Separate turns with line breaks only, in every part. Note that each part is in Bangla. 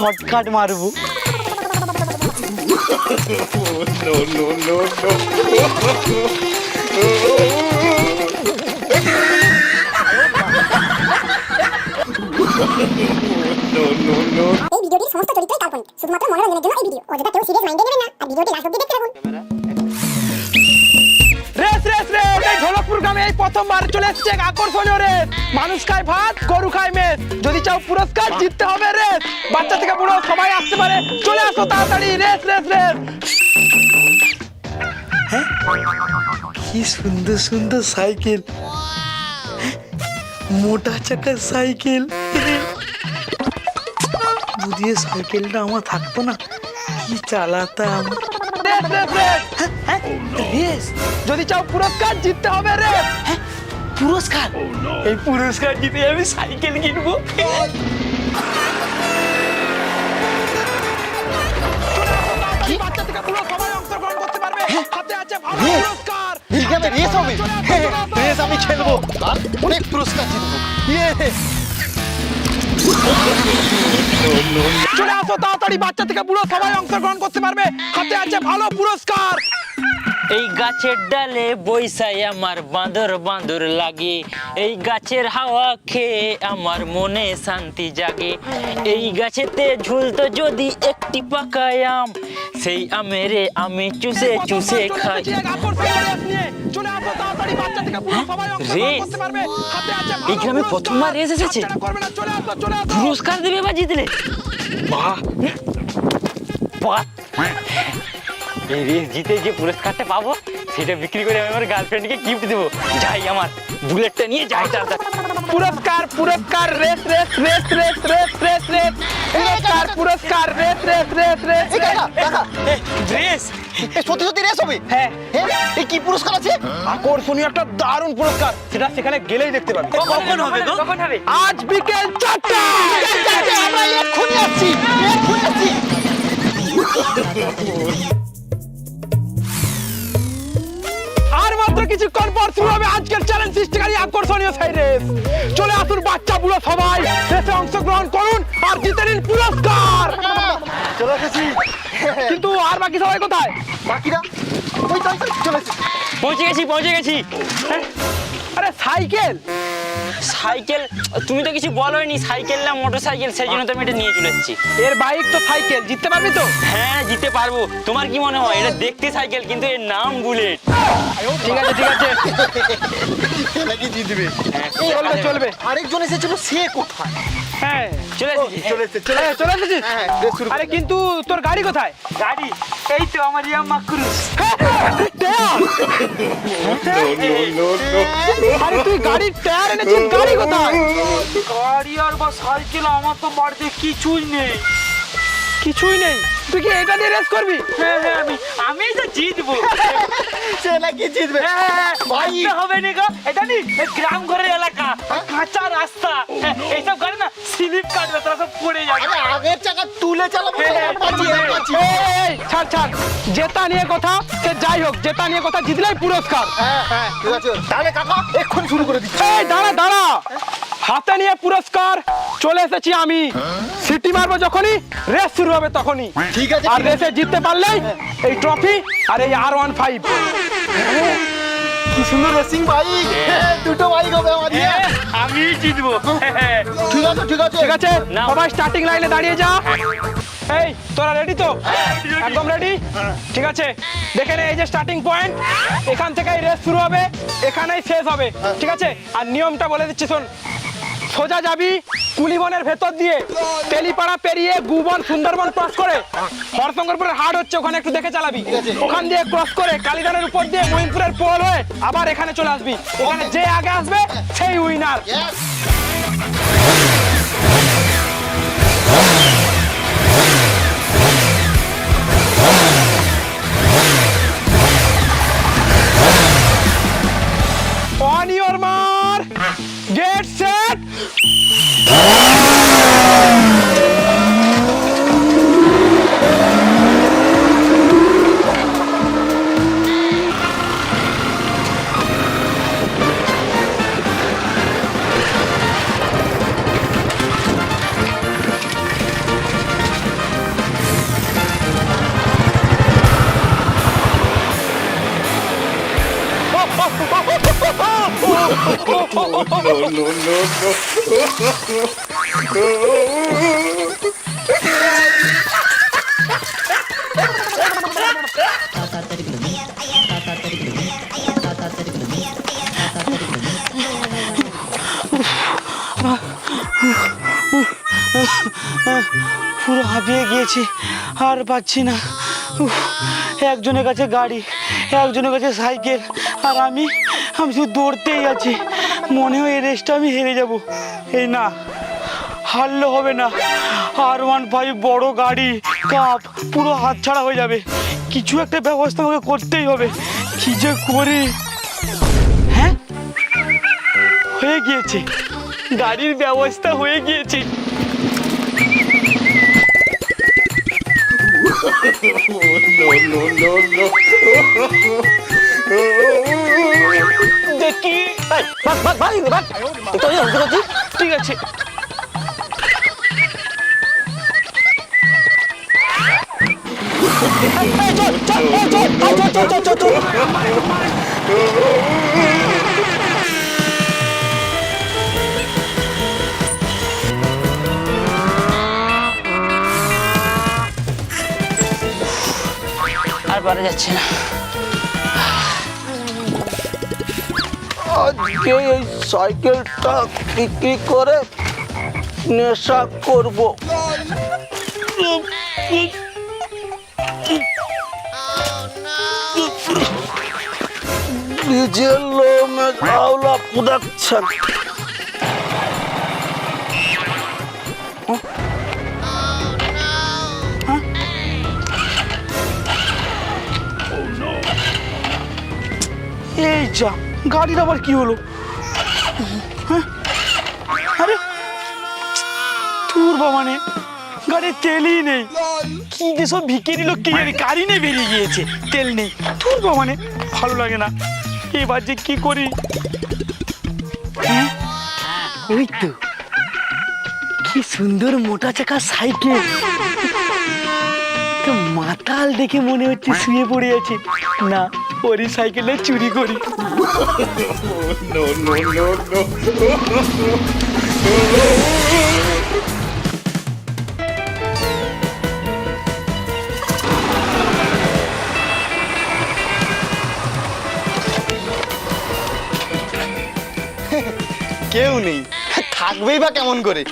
শর্টকাট মারবো
এই ভিডিওটির সমস্ত চরিত্রই কাল্পনিক শুধুমাত্র মনোরঞ্জনের জন্য এই ভিডিও অযথা কেউ সিরিয়াস মাইন্ডে নেবেন না আর ভিডিওটি লাস্ট অব্দি দেখতে থাকুন
প্রথমবার চলে এসেছে এক আকর্ষণীয় রেস। মানুষ খায় ভাত, গরু খায় মেস যদি চাও পুরস্কার, জিততে হবে রেস। বাচ্চা থেকে বুড়ো সবাই আসতে পারে। চলে আসো তাড়াতাড়ি, রেস রেস রেস। কি সুন্দর সুন্দর সাইকেল। মোটা চাকার সাইকেল। যদি সাইকেলটা আমার থাকতো না। কি চালাতাম। যদি চাও পুরস্কার জিততে হবে রে। পুরস্কার? এই পুরস্কার জিতে আমি সাইকেল কিনবো।
আমি খেলব। অনেক পুরস্কার জিতবো। ইয়ে
চলে আসো তাড়াতাড়ি বাচ্চা থেকে বুড়ো সবাই অংশগ্রহণ করতে পারবে। হাতে আছে ভালো পুরস্কার।
এই গাছের ডালে বৈশাই আমার বাঁদর বাঁদর লাগে। এই গাছের হাওয়া খেয়ে আমার মনে শান্তি জাগে। এই গাছেতে ঝুলতো যদি একটি পাকায় আম সেই আমেরে আমি চুষে চুষে খাই।
চলে আসো তাড়াতাড়ি বাচ্চা থেকে বুড়ো সবাই অংশগ্রহণ করতে পারবে হাতে আছে
এই গ্রামে প্রথমবার রেস এসেছে?
করবে না চলে আসো চলে আসো
পুরস্কার দেবে বা জিতলে বাহ বাহ এই রেস জিতে যে পুরস্কারটা পাবো সেটা বিক্রি করে আমি আমার গার্লফ্রেন্ডকে গিফট দেবো যাই আমার বুলেটটা নিয়ে যাই তাড়াতাড়ি
পুরস্কার পুরস্কার race race race race race race race পুরস্কার পুরস্কার race race race race
race
এই সত্যি সত্যি রেস হবে
হ্যাঁ।
হ্যাঁ? এই কি পুরস্কার আছে?
আকর্ষণীয় একটা দারুণ পুরস্কার। সেটা সেখানে গেলেই দেখতে পাবি।
কখন হবে গো? কখন হবে?
আজ বিকেল চারটা
আমরা এক্ষুনি আসছি। এক্ষুনি আসছি।
আর মাত্র কিছুক্ষণ পর শুরু হবে আজকের চ্যালেঞ্জ সৃষ্টিকারী আকর্ষণীয় সাই রেস চলে আসুন বাচ্চা বুড়ো সবাই। রেসে অংশগ্রহণ করুন আর জিতে নিন পুরস্কার। কিন্তু আর বাকি সবাই কোথায়?
বাকিরা? ওই তো
পৌঁছে গেছি পৌঁছে গেছি।
হ্যাঁ? আরে সাইকেল?
সাইকেল? তুমি তো কিছু বলোনি সাইকেল না মোটর সাইকেল সেই জন্য তো আমি এটা নিয়ে চলে এসেছি।
এর বাইক তো সাইকেল জিততে পারবি তো?
হ্যাঁ জিতে পারব। তোমার কি মনে হয়? এটা দেখতে সাইকেল কিন্তু এর নাম বুলেট।
ঠিক আছে ঠিক আছে।
নাকি জিতবে
চলবে চলবে।
আরেকজন এসেছিল সে কোথায়?
হ্যাঁ
চলে এসেছি।
চলে এসেছে চলে হ্যাঁ,
আরে কিন্তু তোর গাড়ি কোথায়?
গাড়ি এই তো আমার ইয়ামা ক্রুজ
আরে তুই গাড়ির টায়ার এনেছিস গাড়ি কোথায়?
গাড়ি আর বা সাইকেল আমার তো বাড়িতে কিছুই নেই।
কিছুই নেই? তুই কি এটা দিয়ে রেস করবি?
হ্যাঁ হ্যাঁ আমি আমি তো জিতবো।
সে নাকি জিতবে।
হ্যাঁ,
ভাই।
হবে নি গো। এটা নি গ্রাম ঘরের এলাকা কাঁচা রাস্তা। এইসব গাড়ি না স্লিপ কাটবে তোরা সব পড়ে যাবে।
আরে আগের চাকা তুলে চালাবো
ছাড় ছাড়। জেতা নিয়ে কথা সে যাই হোক জেতা নিয়ে কথা জিতলেই পুরস্কার।
হ্যাঁ হ্যাঁ ঠিক আছে। তাহলে কাকা এক্ষুনি শুরু করে দিচ্ছি।
এই দাঁড়া দাঁড়া। হাতে নিয়ে পুরস্কার চলে এসেছি আমি। সিটি মারবো যখনই রেস শুরু হবে তখনই।
ঠিক আছে,
আর রেসে জিততে পারলেই এই ট্রফি আর এই আর ওয়ান ফাইভ
কি সুন্দর রেসিং বাইক দুটো বাইক হবে আমার
হ্যাঁ, আমি জিতবো। হ্যাঁ,
ঠিক আছে ঠিক আছে।
ঠিক আছে সবাই স্টার্টিং লাইনে দাঁড়িয়ে যা। এই তোরা রেডি তো? একদম রেডি ঠিক আছে দেখে নে এই যে স্টার্টিং পয়েন্ট এখান থেকেই রেস শুরু হবে এখানেই শেষ হবে। ঠিক আছে আর নিয়মটা বলে দিচ্ছি শোন। সোজা যাবি কুলিবনের ভেতর দিয়ে। তেলিপাড়া পেরিয়ে গুবন সুন্দরবন ক্রস করে। হরশঙ্করপুরের হাট হচ্ছে ওখানে একটু দেখে চালাবি। ওখান দিয়ে ক্রস করে কালীদানের উপর দিয়ে মহিমপুরের পোল হয়ে আবার এখানে চলে আসবি। ওখানে যে আগে আসবে সেই উইনার
পুরো হাঁপিয়ে গিয়েছি আর পাচ্ছি না। একজনের কাছে গাড়ি একজনের কাছে সাইকেল আর আমি আমি শুধু দৌড়তেই আছি। মনে হয় এই রেসটা আমি হেরে যাব। এই না, হারলে হবে না। আর ওয়ান ফাইভ বড় গাড়ি, কাপ, পুরো হাতছাড়া হয়ে যাবে। কিছু একটা ব্যবস্থা আমাকে করতেই হবে। কি যে করি? হ্যাঁ? হয়ে গিয়েছে। গাড়ির ব্যবস্থা হয়ে গিয়েছে। 내 끼. 막,
막, 이거 막.
어떤 어디 갔지?
끼같이.
아 저 저 저저저저 저 저
알바를 했지.
আজকে এই সাইকেলটা বিক্রি করে নেশা করব। ডিজেল লোমে আওলা প্রোডাকশন
এই যা। গাড়ির আবার কি হলো? হ্যাঁ? আরে, তোর বাবা নে গাড়ির তেলই নেই। কি যে সব ভিকিরি লোক কি জানি, গাড়ি নেই বেরিয়ে গিয়েছে, তেল নেই। তোর বাবা নে ভালো লাগে না। এবার যে কি করি? হ্যাঁ? ওই তো। কি সুন্দর মোটা চাকা সাইকেল। মাতাল দেখে মনে হচ্ছে শুয়ে পড়ে আছে। না ওরই সাইকেলে চুরি করি।
কেউ নেই। থাকবেই বা কেমন করে?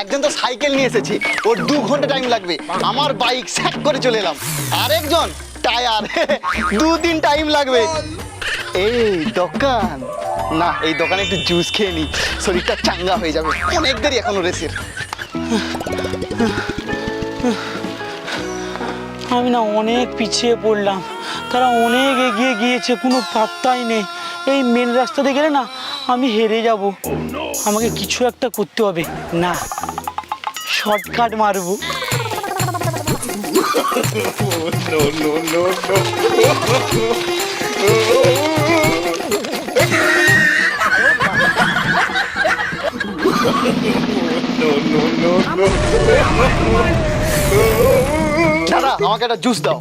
একজন তো সাইকেল নিয়ে এসেছে ওর দু ঘণ্টা টাইম লাগবে। আমার বাইক স্যাক করে চলে এলাম। আরেকজন? টায়ার দুদিন টাইম লাগবে। এই দোকান। না এই দোকানে একটু জুস খেয়ে নি। শরীরটা চাঙ্গা হয়ে যাবে। অনেক দেরি এখনও রেসের।
আমি না অনেক পিছিয়ে পড়লাম। তারা অনেক এগিয়ে গিয়েছে কোনো পাত্তাই নেই। এই মেন রাস্তাতে গেলে না আমি হেরে যাব। আমাকে কিছু একটা করতে হবে। না শর্টকাট মারবো।
দাদা আমাকে একটা জুস দাও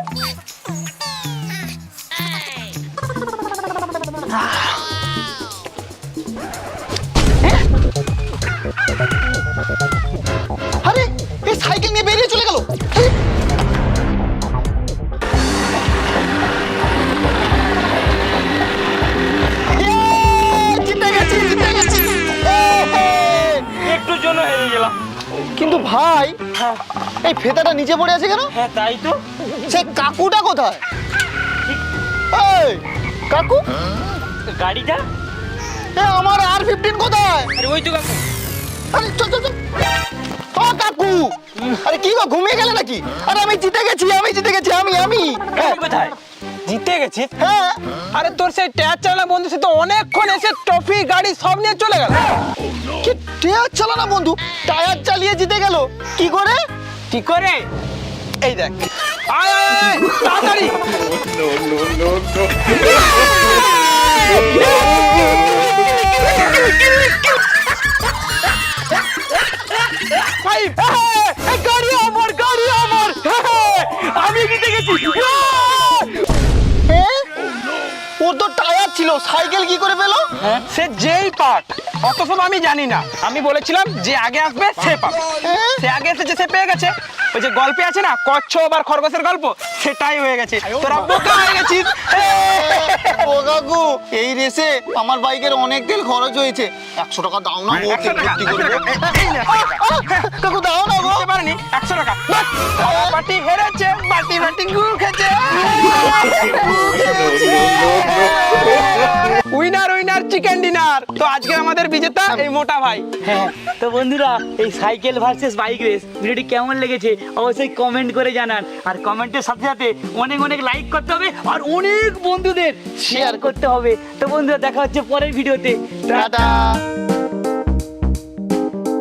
কিন্তু ভাই এই ফেতাটা নিচে পড়ে আছে কেন?
হ্যাঁ তাই তো।
সেই কাকুটা কোথায়? এই কাকু?
গাড়িটা?
এ আমার আর ফিফটিন কোথায়?
আরে ওই তো কাকু।
আরে চল চল চল। ও কাকু! আরে কি গো ঘুমিয়ে গেলে নাকি? আরে আমি জিতে গেছি আমি জিতে গেছি আমি আমি। হ্যাঁ,
কোথায়? জিতে গেছিস
হ্যাঁ
আরে তোর সেই টায়ার চালানো বন্ধু সে তো অনেকক্ষণ এসে ট্রফি গাড়ি সব নিয়ে চলে গেল।
কি টায়ার চালানো বন্ধু? টায়ার চালিয়ে জিতে গেল। কি করে?
কি করে?
এই দেখ।
আয় আয় আয় তাড়াতাড়ি।
সাইকেল কি করে পেল?
সে যেই পার্ট অত সব আমি জানি না। আমি বলেছিলাম যে আগে আসবে সে পাবে সে আগে এসেছে সে পেয়ে গেছে। ওই যে গল্পে আছে না কচ্ছপ আর খরগোশের গল্প সেটাই হয়ে গেছে। তোরা বোকা হয়ে গেছিস।
ও কাকু এই রেসে আমার বাইকের অনেক তেল খরচ হয়েছে। একশো টাকা দাও না ও
একশো
তেল
টাকা,
ভর্তি করব। কাকু দাও না গো।
পারেনি একশো টাকা। পার্টি হেরেছে বাটি বাটি গুড় খেছে বিজেতা এই মোটা ভাই।
হ্যাঁ তো বন্ধুরা এই সাইকেল ভার্সেস বাইক রেস ভিডিওটি কেমন লেগেছে অবশ্যই কমেন্ট করে জানান। আর কমেন্টের সাথে সাথে অনেক অনেক লাইক করতে হবে আর অনেক বন্ধুদের শেয়ার করতে হবে। তো বন্ধুরা দেখা হচ্ছে পরের ভিডিওতে।
টাটা।